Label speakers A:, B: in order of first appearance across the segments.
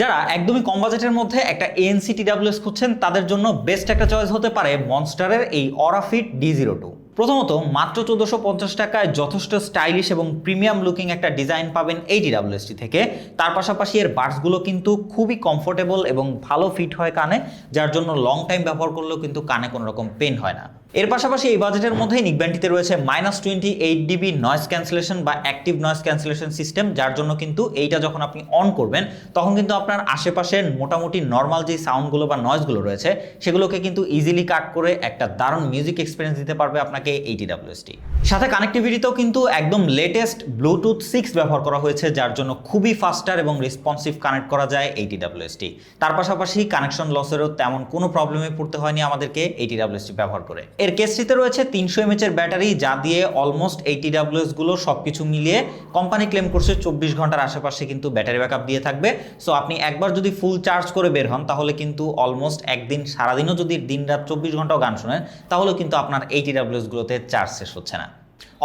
A: যারা একদমই কম বাজেটের মধ্যে একটা এএনসি টিডাব্লিউএস খুঁজছেন, তাদের জন্য বেস্ট একটা চয়েস হতে পারে মনস্টারের এই অরাফিট ডি জিরো টু প্রথমত, মাত্র চোদ্দোশো পঞ্চাশ টাকায় যথেষ্ট স্টাইলিশ এবং প্রিমিয়াম লুকিং একটা ডিজাইন পাবেন এই টিডাব্লিউএসটি থেকে। তার পাশাপাশি এর বার্সগুলো কিন্তু খুবই কমফোর্টেবল এবং ভালো ফিট হয় কানে, যার জন্য লং টাইম ব্যবহার করলেও কিন্তু কানে কোনো রকম পেন হয় না। এর পাশাপাশি এই বাজেটের মধ্যেই নিকব্যান্ডটিতে রয়েছে minus twenty eight dB noise cancellation বা অ্যাক্টিভ নয়েজ ক্যান্সেলেশন সিস্টেম যার জন্য কিন্তু এইটা যখন আপনি অন করবেন, তখন কিন্তু আপনার আশেপাশের মোটামুটি নর্মাল যে সাউন্ডগুলো বা নয়েজগুলো রয়েছে, সেগুলোকে কিন্তু ইজিলি কাট করে একটা দারুণ মিউজিক এক্সপিরিয়েন্স দিতে পারবে আপনাকে এই টিডাব্লিউএসটি সাথে কানেক্টিভিটিতেও কিন্তু একদম লেটেস্ট ব্লুটুথ সিক্স ব্যবহার করা হয়েছে, যার জন্য খুবই ফাস্টার এবং রেসপন্সিভ কানেক্ট করা যায় এই টিডাব্লিউএসটি তার পাশাপাশি কানেকশন লসেরও তেমন কোনো প্রবলেমে পড়তে হয়নি আমাদেরকে এই টিডাব্লিউএসটি ব্যবহার করে। এর কেসটিতে রয়েছে তিনশো এমএচ এর ব্যাটারি যা দিয়ে অলমোস্ট এইটি ডাব্লিউএসগুলো গুলো সবকিছু মিলিয়ে কোম্পানি ক্লেম করছে চব্বিশ ঘণ্টার আশেপাশে কিন্তু ব্যাটারি ব্যাকআপ দিয়ে থাকবে। সো আপনি একবার যদি ফুল চার্জ করে বের হন, তাহলে কিন্তু অলমোস্ট একদিন, সারাদিনও যদি দিন রাত চব্বিশ ঘন্টাও গান শোনেন, তাহলে কিন্তু আপনার এইটি ডাব্লিউএসগুলোতে চার্জ শেষ হচ্ছে না।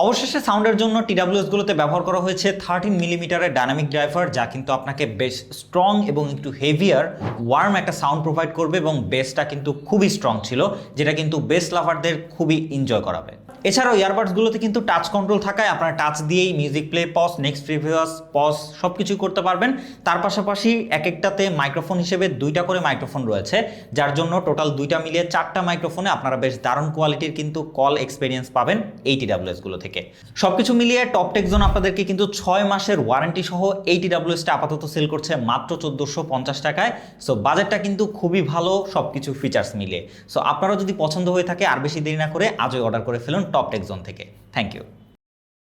A: অবশেষে সাউন্ডের জন্য টিডাব্লিউএসগুলোতে ব্যবহার করা হয়েছে থার্টিন মিলিমিটারের ডাইনামিক ড্রাইভার যা কিন্তু আপনাকে বেশ স্ট্রং এবং একটু হেভিয়ার ওয়ার্ম একটা সাউন্ড প্রোভাইড করবে এবং বেসটা কিন্তু খুবই স্ট্রং ছিল, যেটা কিন্তু বেস লাভারদের খুবই এনজয় করাবে। এছাড়াও ইয়ারবাডসগুলোতে কিন্তু টাচ কন্ট্রোল থাকায় আপনারা টাচ দিয়েই music play pause next previous pause সব কিছুই করতে পারবেন। তার পাশাপাশি এক একটাতে মাইক্রোফোন হিসেবে দুইটা করে মাইক্রোফোন রয়েছে, যার জন্য টোটাল দুইটা মিলিয়ে চারটা মাইক্রোফোনে আপনারা বেশ দারুণ কোয়ালিটির কিন্তু কল এক্সপিরিয়েন্স পাবেন এই টিডাব্লিউএসগুলো থেকে। সব কিছু মিলিয়ে টপ টেক জোন আপনাদেরকে কিন্তু ছয় মাসের ওয়ারেন্টি সহ এই টিডাব্লিউএসটা আপাতত সেল করছে মাত্র চোদ্দোশো পঞ্চাশ টাকায়। সো বাজেটটা কিন্তু খুবই ভালো সব কিছু ফিচার্স মিলিয়ে। সো আপনারা যদি পছন্দ হয়ে থাকে, আর বেশি দেরি না করে আজই অর্ডার করে ফেলুন। টপ টেক জোন থেকে। Thank you